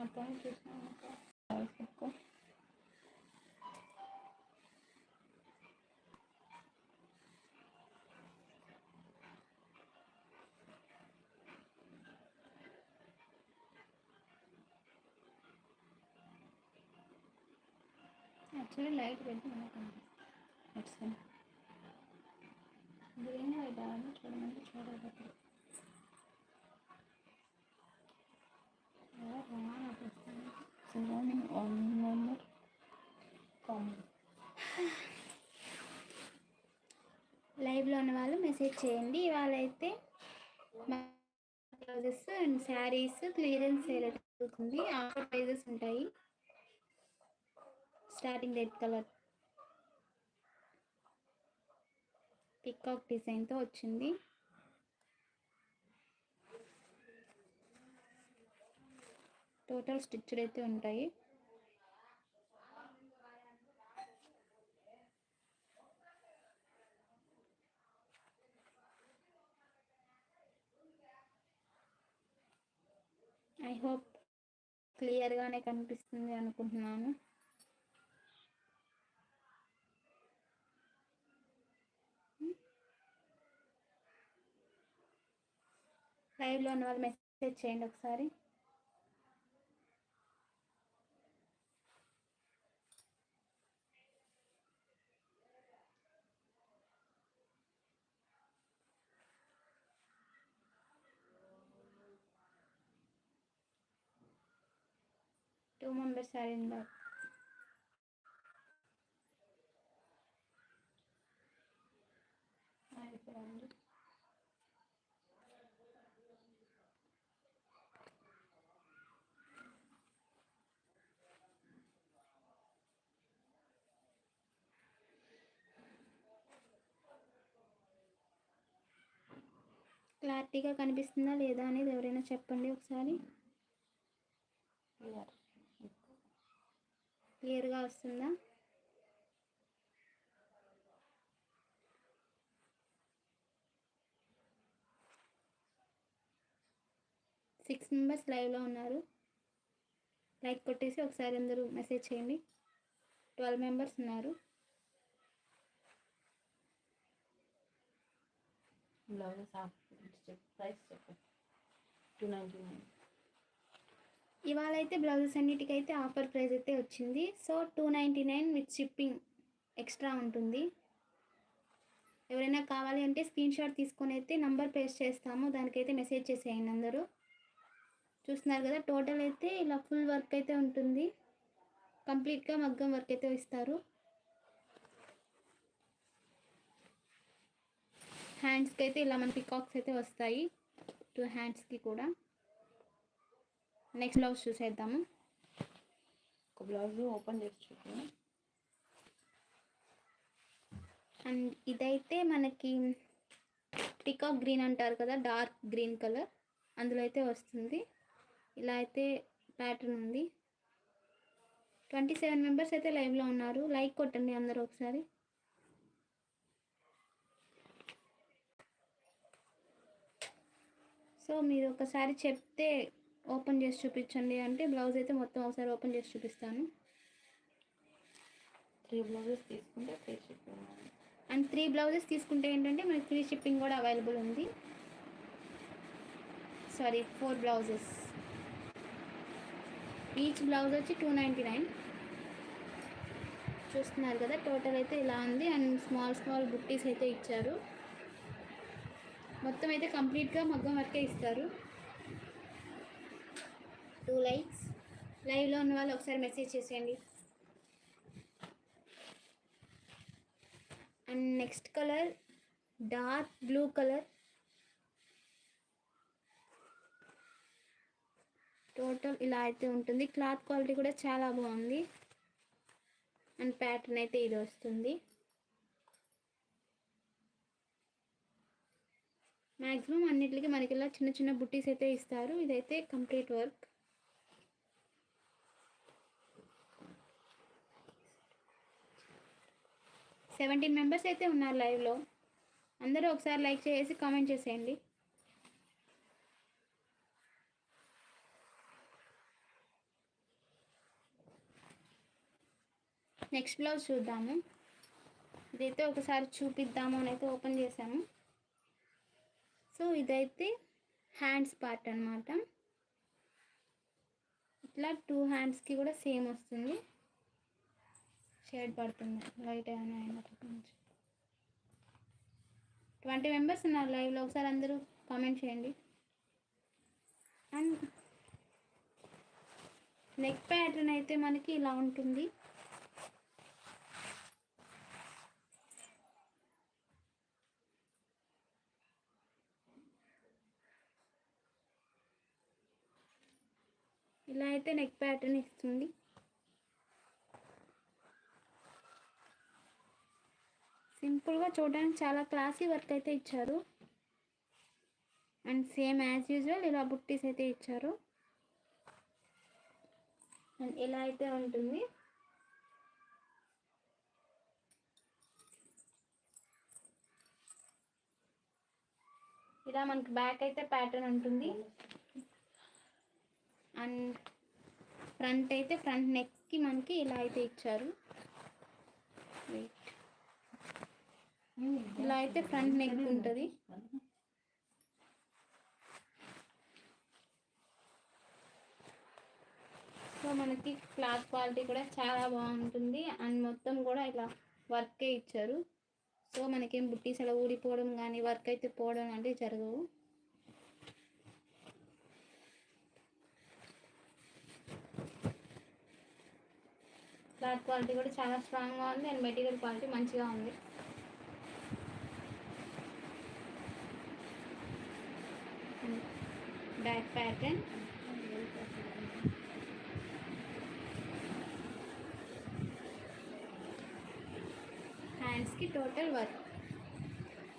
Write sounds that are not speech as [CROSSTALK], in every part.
आता है कृष्णा आता है सबको। एक्चुअली लाइट रेड में कम अच्छा ग्रीन वाइट आ रहा है छोड़ना छोड़ा था లైవ్లో ఉన్న వాళ్ళు మెసేజ్ చేయండి ఇవాళ అయితే blouses and saris clearance sale జరుగుతుంది ఆఫర్ ప్రైజెస్ ఉంటాయి స్టార్టింగ్ రెడ్ కలర్ పికాక్ డిజైన్తో వచ్చింది టోటల్ స్టిచ్డ్ అయితే ఉంటాయి. ఐ హోప్ క్లియర్గానే కనిపిస్తుంది అనుకుంటున్నాను. లైవ్లో ఉన్న వాళ్ళు మెసేజ్ చేయండి ఒకసారి. Two members are in the క్లారిటీగా కనిపిస్తుందా లేదా అనేది ఎవరైనా చెప్పండి ఒకసారి. క్లియర్ క్లియర్గా వస్తుందా? సిక్స్ మెంబర్స్ లైవ్లో ఉన్నారు. లైక్ కొట్టేసి ఒకసారి అందరూ మెసేజ్ చేయండి. ట్వెల్వ్ మెంబర్స్ ఉన్నారు. ప్రైస్ చెప్పండి టూ నైంటీ నైన్. ఇవాళ అయితే బ్లౌజెస్ అన్నిటికైతే ఆఫర్ ప్రైస్ అయితే వచ్చింది. So two ninety nine with shipping extra ఉంటుంది. ఎవరైనా కావాలి అంటే స్క్రీన్ షాట్ తీసుకొని అయితే నంబర్ పేస్ట్ చేస్తాము. దానికైతే మెసేజ్ చేసేయండి అందరూ. చూస్తున్నారు కదా టోటల్ అయితే ఇలా ఫుల్ వర్క్ అయితే ఉంటుంది. కంప్లీట్గా మగ్గం వర్క్ అయితే ఇస్తారు. హ్యాండ్స్కి అయితే ఇలా మన పికాక్స్ అయితే వస్తాయి. టూ హ్యాండ్స్కి కూడా. నెక్స్ట్ బ్లౌజ్ చూసేద్దాము? ఒక బ్లౌజ్ ఓపెన్ చేసి చూపు అండ్ ఇదైతే మనకి పికాక్ గ్రీన్ అంటారు కదా డార్క్ గ్రీన్ కలర్ అందులో అయితే వస్తుంది. ఇలా అయితే ప్యాటర్న్ ఉంది. ట్వంటీ సెవెన్ మెంబర్స్ అయితే లైవ్లో ఉన్నారు. లైక్ కొట్టండి అందరూ ఒకసారి. సో మీరు ఒకసారి చెప్తే ఓపెన్ చేసి చూపించండి అంటే బ్లౌజ్ అయితే మొత్తం ఒకసారి ఓపెన్ చేసి చూపిస్తాను. త్రీ బ్లౌజెస్ తీసుకుంటే free shipping. And three blouses తీసుకుంటే ఏంటంటే మనకి ఫ్రీ షిప్పింగ్ కూడా అవైలబుల్ ఉంది. Sorry four blouses. Each blouse వచ్చి టూ నైంటీ నైన్ చూస్తున్నారు కదా టోటల్ అయితే ఇలా ఉంది. అండ్ స్మాల్ స్మాల్ బుట్టీస్ అయితే ఇచ్చారు. మొత్తం అయితే కంప్లీట్గా మగ్గం వర్కే ఇస్తారు. Two likes. లైవ్లో ఉన్న వాళ్ళు ఒకసారి మెసేజ్ చేసేయండి. And next colour dark blue colour. Total ఇలా అయితే ఉంటుంది. క్లాత్ క్వాలిటీ కూడా చాలా బాగుంది. అండ్ ప్యాటర్న్ అయితే ఇది వస్తుంది. మ్యాక్సిమం అన్నిటికీ మనకి ఇలా చిన్న చిన్న బుట్టీస్ అయితే ఇస్తారు. ఇదైతే కంప్లీట్ వర్క్. సెవెంటీన్ మెంబర్స్ అయితే ఉన్నారు లైవ్లో అందరూ ఒకసారి లైక్ చేసి కామెంట్ చేసేయండి. నెక్స్ట్ బ్లౌజ్ చూద్దాము. ఇదైతే ఒకసారి చూపిద్దాము అని అయితే ఓపెన్ చేసాము సో ఇదైతే హ్యాండ్స్ పార్ట్ అనమాట ఇట్లా టూ హ్యాండ్స్కి కూడా సేమ్ వస్తుంది. షేడ్ పడుతుంది. లైట్ ఏమైనా అయినప్పటి నుంచి. ట్వంటీ మెంబర్స్ ఉన్నారు లైవ్లో ఒకసారి అందరూ కామెంట్ చేయండి. అండ్ నెక్ ప్యాటర్న్ అయితే మనకి ఇలా ఉంటుంది. ఇలా అయితే నెక్ ప్యాటర్న్ ఇస్తుంది. సింపుల్గా చూడడానికి చాలా క్లాసీ వర్క్ అయితే ఇచ్చారు. అండ్ సేమ్ యాజ్ యూజువల్ ఇలా బుట్టీస్ అయితే ఇచ్చారు. అండ్ ఇలా అయితే ఉంటుంది. ఇలా మనకి బ్యాక్ అయితే ప్యాటర్న్ ఉంటుంది. అండ్ ఫ్రంట్ అయితే ఫ్రంట్ నెక్కి మనకి ఇలా అయితే ఇచ్చారు. వెయిట్ ఇలా అయితే ఫ్రంట్ నెక్ ఉంటుంది. సో మనకి క్లాత్ క్వాలిటీ కూడా చాలా బాగుంటుంది. అండ్ మొత్తం కూడా ఇలా వర్కే ఇచ్చారు. సో మనకేం బుట్టీస్ అలా ఊడిపోవడం కానీ వర్క్ అయితే పోవడం అంటే జరగవు. క్లాత్ క్వాలిటీ కూడా చాలా స్ట్రాంగ్గా ఉంది. అండ్ మెటీరియల్ క్వాలిటీ మంచిగా ఉంది. బ్యాక్ ప్యాటర్న్ హ్యాండ్స్కి టోటల్ వర్క్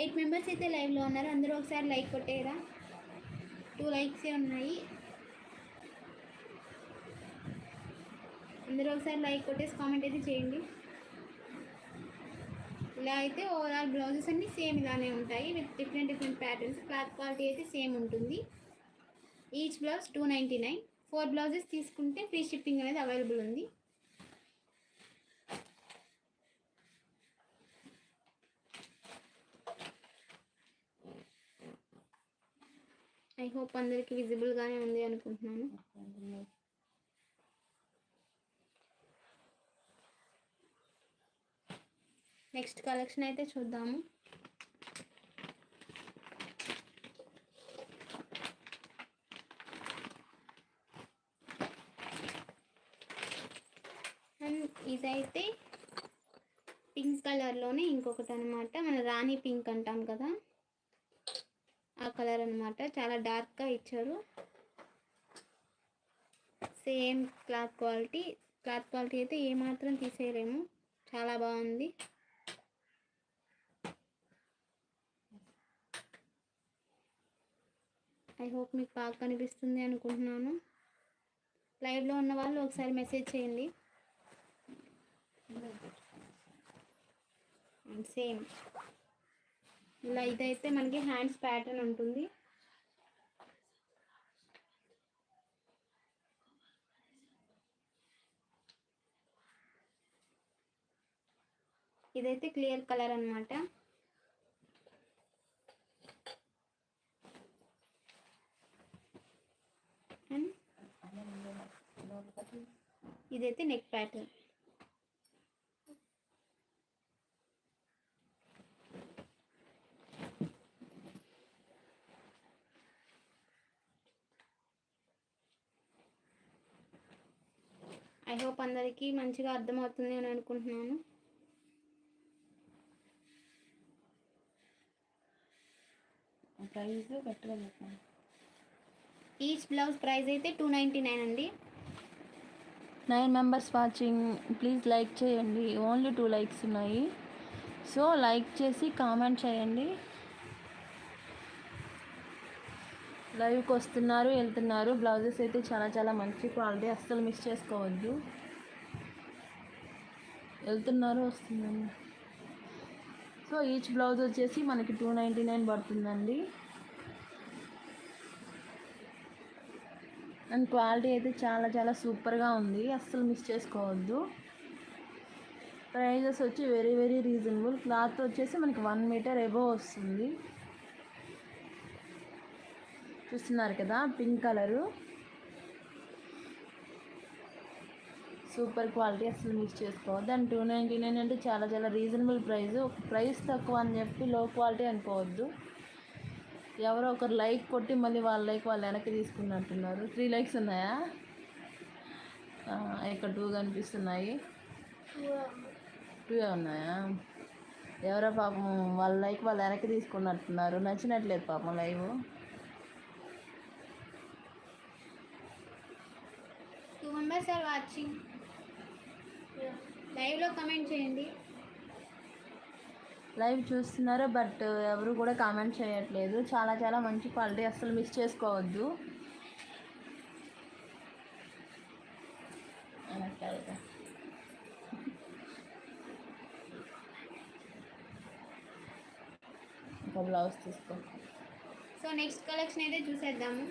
ఎయిట్ మెంబర్స్ అయితే లైవ్లో ఉన్నారు. అందరూ ఒకసారి లైక్ కొట్టేరా టూ లైక్సే ఉన్నాయి. అందరూ ఒకసారి లైక్ కొట్టేసి కామెంట్ అయితే చేయండి. ఇలా అయితే ఓవరాల్ బ్లౌజెస్ అన్నీ సేమ్ ఇలానే ఉంటాయి. With different different patterns cloth quality అయితే సేమ్ ఉంటుంది. Each blouse two ninety nine four blouses తీసుకుంటే ఫ్రీ షిప్పింగ్ అనేది అవైలబుల్ ఉంది. ఐ హోప్ అందరికి విజిబుల్గానే ఉంది అనుకుంటున్నాను. నెక్స్ట్ కలెక్షన్ అయితే చూద్దాము. అండ్ ఇదైతే పింక్ కలర్లోనే ఇంకొకటి అనమాట మన రాణి పింక్ అంటాం కదా. ఆ కలర్ అనమాట చాలా డార్క్గా ఇచ్చారు. Same cloth quality. Cloth quality అయితే ఏమాత్రం తీసేయలేము. చాలా బాగుంది. ఐ హోప్ మీకు బాగా కనిపిస్తుంది అనుకుంటున్నాను. లైవ్లో ఉన్న వాళ్ళు ఒకసారి మెసేజ్ చేయండి. సేమ్ ఇలా ఇదైతే మనకి హ్యాండ్స్ ప్యాటర్న్ ఉంటుంది. ఇదైతే క్లియర్ కలర్ అన్నమాట. ఇదైతే నెక్ ప్యాటర్న్ హోప్ అందరికీ మంచిగా అర్థమవుతుంది అని అనుకుంటున్నాను. ప్రైస్ గట్టిగా చెప్పండి. ఈచ్ బ్లౌజ్ ప్రైస్ అయితే టూ నైంటీ నైన్ అండి. Nine members watching please like చేయండి. ఓన్లీ టూ లైక్స్ ఉన్నాయి. సో లైక్ చేసి కామెంట్ చేయండి. లైవ్కి వస్తున్నారు వెళ్తున్నారు. బ్లౌజెస్ అయితే చాలా చాలా మంచి క్వాలిటీ అస్సలు మిస్ చేసుకోవద్దు. వెళ్తున్నారు వస్తుందండి సో ఈచ్ బ్లౌజ్ వచ్చేసి మనకి టూ నైంటీ నైన్ పడుతుందండి. అండ్ క్వాలిటీ అయితే చాలా చాలా సూపర్గా ఉంది అస్సలు మిస్ చేసుకోవద్దు. ప్రైజెస్ వచ్చి వెరీ వెరీ రీజనబుల్. క్లాత్ వచ్చేసి మనకి వన్ మీటర్ ఎబో వస్తుంది. చూస్తున్నారు కదా పింక్ కలరు. సూపర్ క్వాలిటీ అసలు మిక్స్ చేసుకోవద్దు. అండ్ టూ నైంటీ నైన్ అంటే చాలా చాలా రీజనబుల్ ప్రైస్ ప్రైస్ తక్కువ అని చెప్పి లో క్వాలిటీ అనుకోవద్దు. ఎవరో ఒకరు లైక్ కొట్టి మళ్ళీ వాళ్ళ లైక్ వాళ్ళు వెనక్కి తీసుకున్నట్టున్నారు. త్రీ లైక్స్ ఉన్నాయా? ఇక్కడ టూ కనిపిస్తున్నాయి. టూ ఉన్నాయా? ఎవరో పాపం వాళ్ళ లైక్ వాళ్ళు వెనక్కి తీసుకున్నట్టున్నారు. నచ్చినట్లేదు పాపం live two members are watching లైవ్లో కమెంట్ చేయండి. లైవ్ చూస్తున్నారు బట్ ఎవరు కూడా కామెంట్ చేయట్లేదు. చాలా చాలా మంచి క్వాలిటీ అసలు మిస్ చేసుకోవద్దు. [LAUGHS] ఇంకా బ్లౌజ్ తీసుకో. సో నెక్స్ట్ కలెక్షన్ అయితే చూసేద్దాము.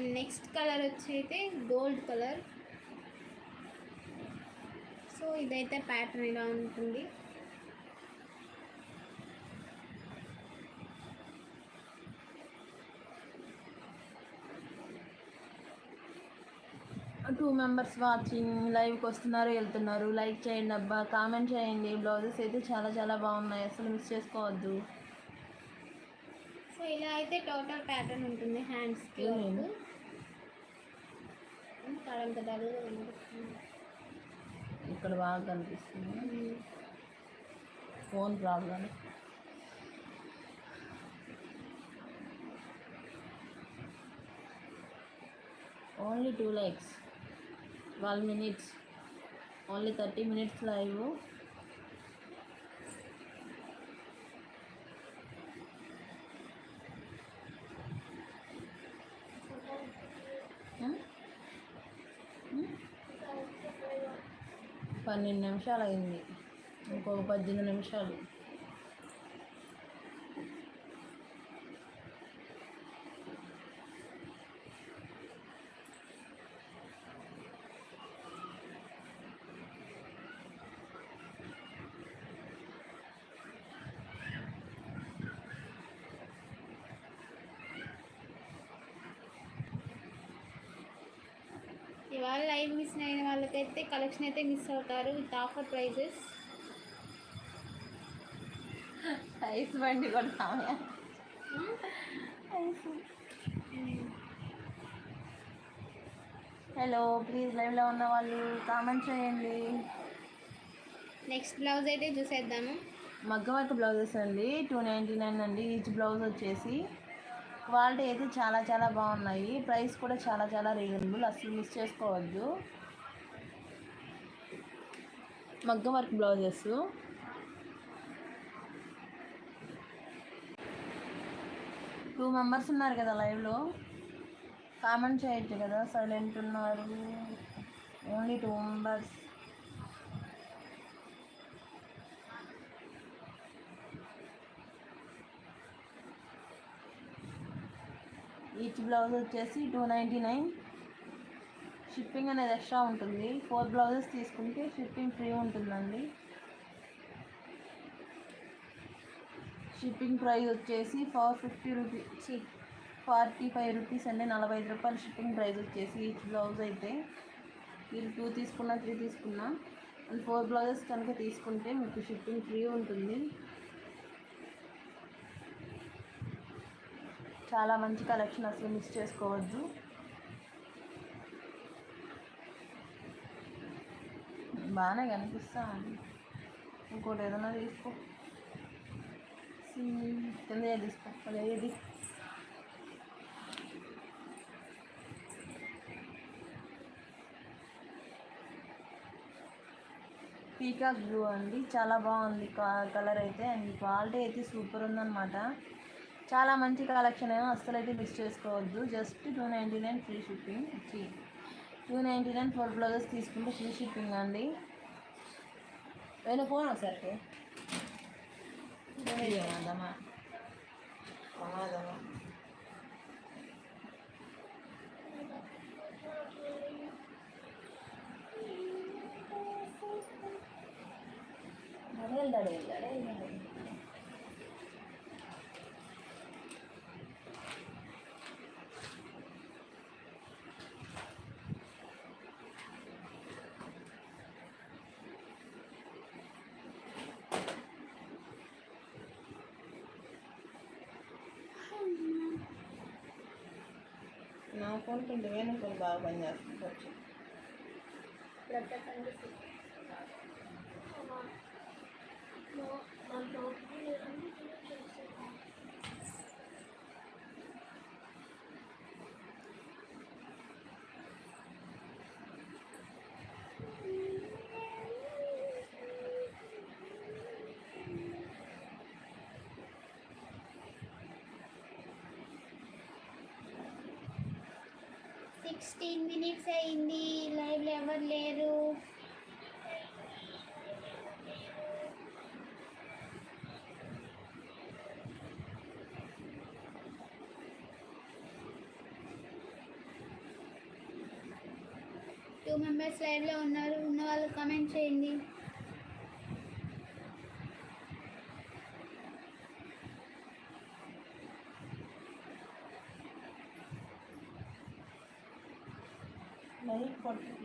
అండ్ నెక్స్ట్ కలర్ వచ్చి అయితే గోల్డ్ కలర్. సో ఇదైతే ప్యాటర్న్ ఇలా ఉంటుంది. టూ మెంబర్స్ వాచింగ్ లైవ్కి వస్తున్నారు వెళ్తున్నారు. లైక్ చేయండి అబ్బా కామెంట్ చేయండి. బ్లౌజెస్ అయితే చాలా చాలా బాగున్నాయి. అసలు మిస్ చేసుకోవద్దు. సో ఇలా అయితే టోటల్ ప్యాటర్న్ ఉంటుంది హ్యాండ్స్కి కరెంట్ కాడంత డల్గా కనిపిస్తుంది ఇక్కడ బాగా కనిపిస్తుంది. Phone problem only two likes. Twelve minutes. Only thirty minutes live. పన్నెండు నిమిషాలు అయింది ఇంకొక పద్దెనిమిది నిమిషాలు. ఇవాళ లైవ్ మిస్ అయిన వాళ్ళకైతే కలెక్షన్ అయితే మిస్ అవుతారు విత్ ఆఫర్ ప్రైజెస్. ఐస్ బండి కొడతామే హలో ప్లీజ్ లైవ్లో ఉన్న వాళ్ళు కామెంట్ చేయండి. నెక్స్ట్ బ్లౌజ్ అయితే చూసేద్దాము. మగ్గ వర్క్ బ్లౌజెస్ అండి టూ నైంటీ నైన్ అండి. ఈచ్ బ్లౌజ్ వచ్చేసి క్వాలిటీ అయితే చాలా చాలా బాగున్నాయి. ప్రైస్ కూడా చాలా చాలా రీజనబుల్. అసలు మిస్ చేసుకోవద్దు. మగ్గ వర్క్ బ్లౌజెస్. టూ మెంబర్స్ ఉన్నారు కదా లైవ్లో. కామెంట్ చేయొచ్చు కదా. సైలెంట్ ఉన్నారు. Only two members. Each blouse వచ్చేసి టూ నైంటీ నైన్ షిప్పింగ్ అనేది ఎక్స్ట్రా ఉంటుంది. ఫోర్ బ్లౌజెస్ తీసుకుంటే షిప్పింగ్ ఫ్రీ ఉంటుందండి. షిప్పింగ్ ప్రైస్ వచ్చేసి four fifty rupees forty five rupees అండి. నలభై ఐదు రూపాయలు షిప్పింగ్ ప్రైస్ వచ్చేసి ఈచ్ బ్లౌజ్ అయితే. మీరు టూ తీసుకున్నా త్రీ తీసుకున్నా. అండ్ ఫోర్ బ్లౌజెస్ కనుక తీసుకుంటే మీకు షిప్పింగ్ ఫ్రీ ఉంటుంది. చాలా మంచి కలెక్షన్ అసలు మిస్ చేసుకోవద్దు. బాగానే కనిపిస్తా అండి ఇంకోటి ఏదైనా తీసుకో. కింద ఏది? తీసుకో? అదే ఏది? పీకాక్ బ్లూ అండి. చాలా బాగుంది కలర్ అయితే అండ్ క్వాలిటీ అయితే సూపర్ ఉందన్నమాట. చాలా మంచి కలెక్షన్ అస్సలు అయితే మిస్ చేసుకోవద్దు. Just two ninety nine free shipping. Two ninety nine four blouses తీసుకుంటే ఫ్రీ షిప్పింగ్ అండి. నేను ఫోన్ ఒకసారి అదమ్మా. నా ఫోన్ కొంచెం వేరే బాగా పనిచేస్తుంది. సిక్స్టీన్ మినిట్స్ అయింది. లైవ్లో ఎవరు లేరు. టూ మెంబర్స్ లైవ్లో ఉన్నారు. ఉన్న వాళ్ళు కమెంట్ చేయండి.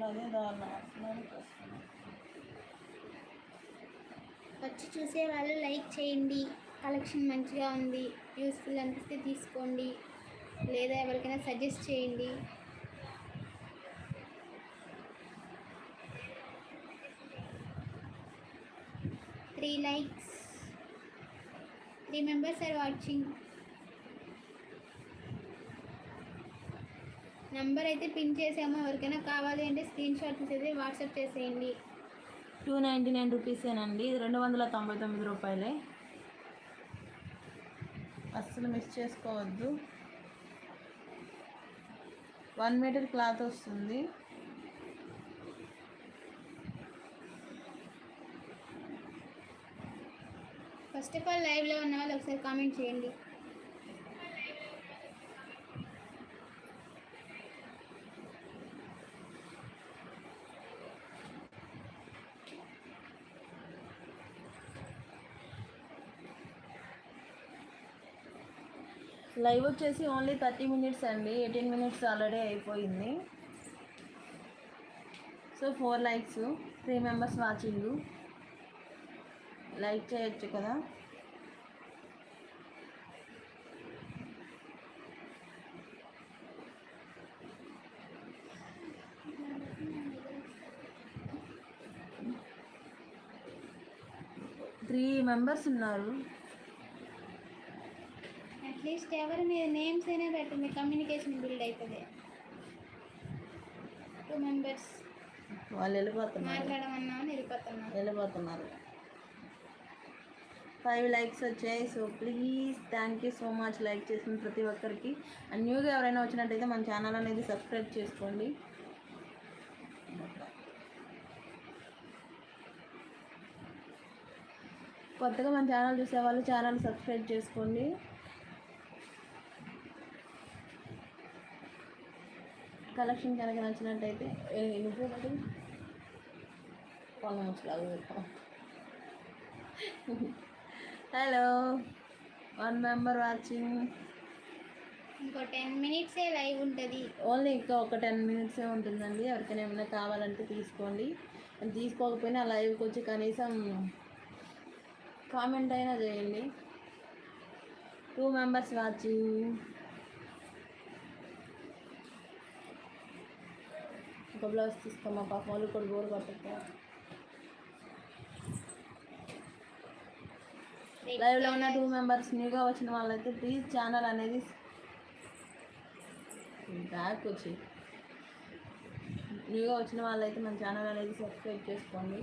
అదే దారుణం వచ్చి చూసే వాళ్ళు లైక్ చేయండి. కలెక్షన్ మంచిగా ఉంది. యూస్ఫుల్ అనిపిస్తే తీసుకోండి. లేదా ఎవరికైనా సజెస్ట్ చేయండి. Three likes. Three members are watching. Number అయితే పిన్ చేసాము ఎవరికైనా కావాలి అంటే స్క్రీన్ షాట్ తీసేది వాట్సాప్ చేసేయండి. టూ నైంటీ నైన్ రూపీసేనండి. ఇది రెండు వందల తొంభై తొమ్మిది రూపాయలే. అస్సలు మిస్ చేసుకోవద్దు. వన్ మీటర్ క్లాత్ వస్తుంది. ఫస్ట్ ఆఫ్ ఆల్ లైవ్లో ఉన్న వాళ్ళు ఒకసారి కామెంట్ చేయండి. లైవ్ వచ్చేసి ఓన్లీ థర్టీ మినిట్స్ అండి ఎయిటీన్ మినిట్స్ ఆల్రెడీ అయిపోయింది. So four likes three members watching like చేయొచ్చు కదా. త్రీ మెంబర్స్ ఉన్నారు. అట్లీస్ట్ ఎవరు మీరు నేమ్స్ అయినా పెట్టండి కమ్యూనికేషన్ బిల్డ్ అవుతుంది టూ మెంబర్స్ వాళ్ళు వెళ్ళిపోతున్నారు. మాట్లాడమన్నా వెళ్ళిపోతున్నాం వెళ్ళిపోతున్నారు. ఫైవ్ లైక్స్ వచ్చాయి. So please thank you so much like చేసిన ప్రతి ఒక్కరికి. అండ్ న్యూగా ఎవరైనా వచ్చినట్టయితే మన ఛానల్ అనేది సబ్స్క్రైబ్ చేసుకోండి. కొత్తగా మన ఛానల్ చూసే వాళ్ళు ఛానల్ సబ్స్క్రైబ్ చేసుకోండి. కలెక్షన్ కనుక నచ్చినట్టయితే నువ్వు హలో వన్ మెంబర్ వాచింగ్ ఇంకో టెన్ మినిట్సే లైవ్ ఉంటుంది. ఓన్లీ ఇంకా ఒక టెన్ మినిట్సే ఉంటుందండి. ఎవరికైనా ఏమైనా కావాలంటే తీసుకోండి. తీసుకోకపోయినా లైవ్కి వచ్చి కనీసం కామెంట్ అయినా చేయండి. టూ మెంబర్స్ వాచింగ్ ఒక బ్లౌజ్ తీసుకోమా పాప వాళ్ళు కూడా బోర్ కొట్టక లైవ్లో ఉన్న టూ మెంబర్స్ న్యూగా వచ్చిన వాళ్ళైతే ప్లీజ్ ఛానల్ అనేది బ్యాక్ వచ్చి. న్యూగా వచ్చిన వాళ్ళైతే మన ఛానల్ అనేది సబ్స్క్రైబ్ చేసుకోండి.